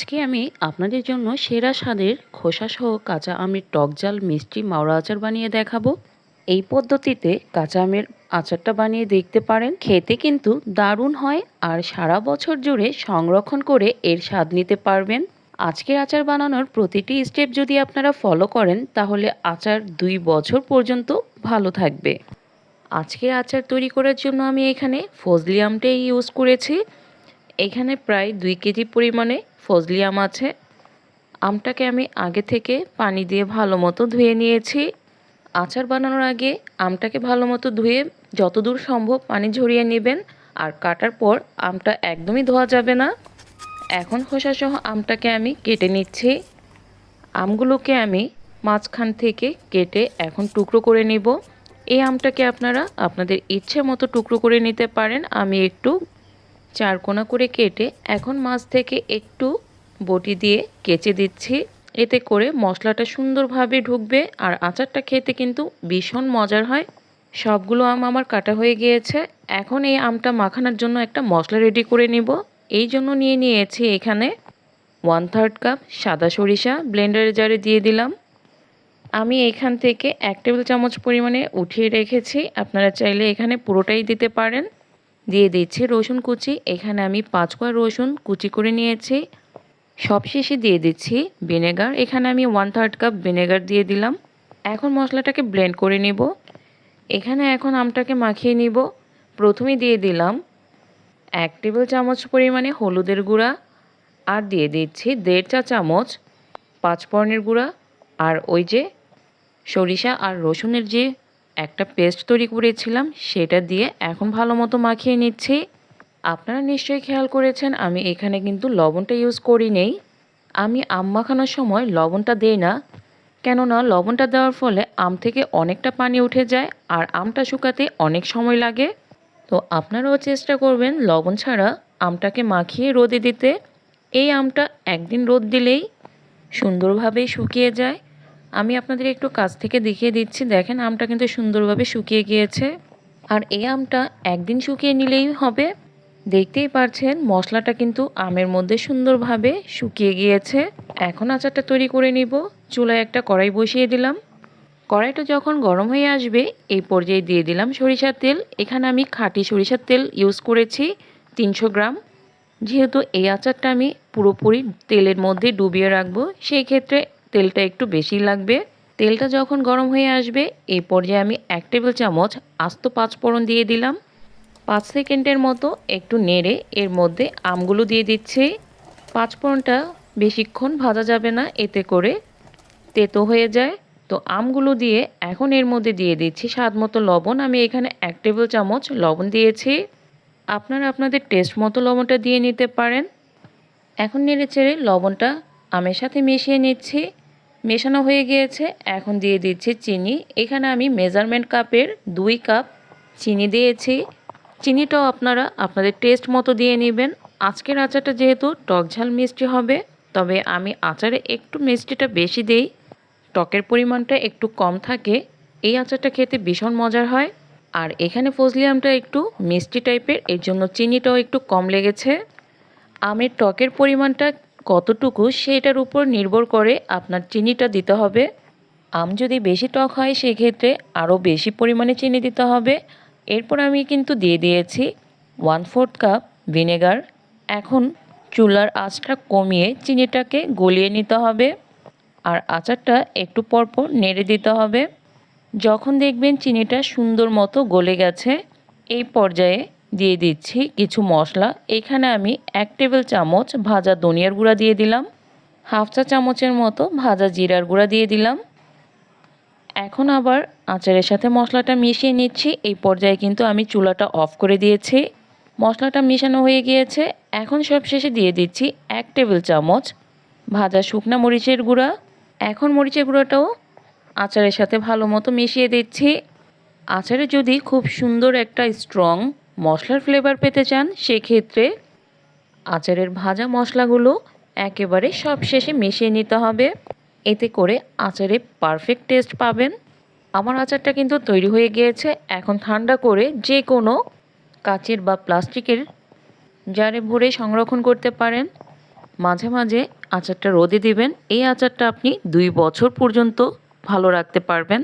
আজকে আমি আপনাদের জন্য সেরা স্বাদের খোসাসহ কাঁচা আমের টক ঝাল মিষ্টি মাওড়া আচার বানিয়ে দেখাবো। এই পদ্ধতিতে কাঁচা আমের আচারটা বানিয়ে দেখতে পারেন। খেতে কিন্তু দারুণ হয় আর সারা বছর জুড়ে সংরক্ষণ করে এর স্বাদ নিতে পারবেন। আজকের আচার বানানোর প্রতিটি স্টেপ যদি আপনারা ফলো করেন, তাহলে আচার দুই বছর পর্যন্ত ভালো থাকবে। আজকের আচার তৈরি করার জন্য আমি এখানে ফজলি আমটাই ইউজ করেছি। এখানে প্রায় দুই কেজি পরিমাণে ফজলি আম আছে। আমটাকে আমি আগে থেকে পানি দিয়ে ভালো মতো ধুয়ে নিয়েছি। আচার বানানোর আগে আমটাকে ভালো মতো ধুয়ে যতদূর সম্ভব পানি ঝরিয়ে নেবেন আর কাটার পর আমটা একদমই ধোয়া যাবে না। এখন খোসাসহ আমটাকে আমি কেটে নিচ্ছি। আমগুলোকে আমি মাঝখান থেকে কেটে এখন টুকরো করে নিব। এই আমটাকে আপনারা আপনাদের ইচ্ছে মতো টুকরো করে নিতে পারেন। আমি একটু চারকোনা করে কেটে এখন মাছ থেকে একটু বটি দিয়ে কেচে দিচ্ছি। এতে করে মশলাটা সুন্দরভাবে ঢুকবে আর আচারটা খেতে কিন্তু ভীষণ মজার হয়। সবগুলো আম আমার কাটা হয়ে গিয়েছে। এখন এই আমটা মাখানোর জন্য একটা মশলা রেডি করে নিব। এই জন্য নিয়ে নিয়েছি এখানে ওয়ান থার্ড কাপ সাদা সরিষা ব্লেন্ডারে জারে দিয়ে দিলাম। আমি এখান থেকে এক টেবিল চামচ পরিমাণে উঠিয়ে রেখেছি। আপনারা চাইলে এখানে পুরোটাই দিতে পারেন। দিয়ে দিচ্ছি রসুন কুচি। এখানে আমি পাঁচ কোয়া রসুন কুচি করে নিয়েছি। সবশেষে দিয়ে দিচ্ছি ভিনেগার। এখানে আমি ওয়ান থার্ড কাপ ভিনেগার দিয়ে দিলাম। এখন মশলাটাকে ব্লেন্ড করে নিব। এখানে এখন আমটাকে মাখিয়ে নিব। প্রথমে দিয়ে দিলাম এক টেবিল চামচ পরিমাণে হলুদের গুঁড়া আর দিয়ে দিচ্ছি দেড় চা চামচ পাঁচফোড়নের গুঁড়া। আর ওই যে সরিষা আর রসুনের যে একটা পেস্ট তৈরি করেছিলাম, সেটা দিয়ে এখন ভালো মতো মাখিয়ে নিচ্ছি। আপনারা নিশ্চয়ই খেয়াল করেছেন, আমি এখানে কিন্তু লবণটা ইউজ করি নেই। আমি আম মাখানোর সময় লবণটা দেই না, কেননা লবণটা দেওয়ার ফলে আম থেকে অনেকটা পানি উঠে যায় আর আমটা শুকাতে অনেক সময় লাগে। তো আপনারাও চেষ্টা করবেন লবণ ছাড়া আমটাকে মাখিয়ে রোদে দিতে। এই আমটা একদিন রোদ দিলেই সুন্দরভাবে শুকিয়ে যায়। আমি আপনাদের একটু কাছ থেকে দেখিয়ে দিচ্ছি, দেখেন আমটা কিন্তু সুন্দরভাবে শুকিয়ে গিয়েছে। আর এই আমটা একদিন শুকিয়ে নিলেই হবে। দেখতেই পারছেন, মশলাটা কিন্তু আমের মধ্যে সুন্দরভাবে শুকিয়ে গিয়েছে। এখন আচারটা তৈরি করে নিব। চুলায় একটা কড়াই বসিয়ে দিলাম। কড়াইটা যখন গরম হয়ে আসবে, এই পর্যায়ে দিয়ে দিলাম সরিষার তেল। এখানে আমি খাঁটি সরিষার তেল ইউজ করেছি, তিনশো গ্রাম। যেহেতু এই আচারটা আমি পুরোপুরি তেলের মধ্যে ডুবিয়ে রাখব, সেই ক্ষেত্রে তেলটা একটু বেশি লাগবে। তেলটা যখন গরম হয়ে আসবে এই পর্যায়ে আমি এক টেবিল চামচ আস্ত পাঁচফোড়ন দিয়ে দিলাম। পাঁচ সেকেন্ডের মতো একটু নেড়ে এর মধ্যে আমগুলো দিয়ে দিচ্ছি। পাঁচফোড়নটা বেশিক্ষণ ভাজা যাবে না, এতে করে তেতো হয়ে যায়। তো আমগুলো দিয়ে এখন এর মধ্যে দিয়ে দিচ্ছি স্বাদ মতো লবণ। আমি এখানে এক টেবিল চামচ লবণ দিয়েছি। আপনারা আপনাদের টেস্ট মতো লবণটা দিয়ে নিতে পারেন। এখন নেড়ে চেড়ে লবণটা আমের সাথে মিশিয়ে নিচ্ছি। মেশানো হয়ে গিয়েছে। এখন দিয়ে দিচ্ছি চিনি। এখানে আমি মেজারমেন্ট কাপের দুই কাপ চিনি দিয়েছি। চিনিটাও আপনারা আপনাদের টেস্ট মতো দিয়ে নেবেন। আজকের আচারটা যেহেতু টক ঝাল মিষ্টি হবে, তবে আমি আচারে একটু মিষ্টিটা বেশি দেই। টকের পরিমাণটা একটু কম থাকে। এই আচারটা খেতে ভীষণ মজার হয়। আর এখানে ফজলি আমটা একটু মিষ্টি টাইপের, এর জন্য চিনিটাও একটু কম লেগেছে। আমের টকের পরিমাণটা কতটুকু সেটার উপর নির্ভর করে আপনার চিনিটা দিতে হবে। আম যদি বেশি টক হয় সেক্ষেত্রে আরও বেশি পরিমাণে চিনি দিতে হবে। এরপর আমি কিন্তু দিয়ে দিয়েছি ওয়ান ফোর্থ কাপ ভিনেগার। এখন চুলার আঁচটা কমিয়ে চিনিটাকে গলিয়ে নিতে হবে আর আচারটা একটু পরপর নেড়ে দিতে হবে। যখন দেখবেন চিনিটা সুন্দর মতো গলে গেছে, এই পর্যায়ে দিয়ে দিচ্ছি কিছু মশলা। এখানে আমি এক টেবিল চামচ ভাজা ধনিয়ার গুঁড়া দিয়ে দিলাম। হাফ চা চামচের মতো ভাজা জিরার গুঁড়া দিয়ে দিলাম। এখন আবার আচারের সাথে মশলাটা মিশিয়ে নিচ্ছি। এই পর্যায়ে কিন্তু আমি চুলাটা অফ করে দিয়েছি। মশলাটা মিশানো হয়ে গিয়েছে। এখন সব শেষে দিয়ে দিচ্ছি এক টেবিল চামচ ভাজা শুকনা মরিচের গুঁড়া। এখন মরিচের গুঁড়াটাও আচারের সাথে ভালো মতো মিশিয়ে দিচ্ছি। আচারে যদি খুব সুন্দর একটা স্ট্রং মশলার ফ্লেভার পেতে চান, সেক্ষেত্রে আচারের ভাজা মশলাগুলো একেবারে সব শেষে মিশিয়ে নিতে হবে। এতে করে আচারে পারফেক্ট টেস্ট পাবেন। আমার আচারটা কিন্তু তৈরি হয়ে গিয়েছে। এখন ঠান্ডা করে যে কোনো কাচের বা প্লাস্টিকের জারে ভরে সংরক্ষণ করতে পারেন। মাঝে মাঝে আচারটা রোদে দিবেন। এই আচারটা আপনি দুই বছর পর্যন্ত ভালো রাখতে পারবেন।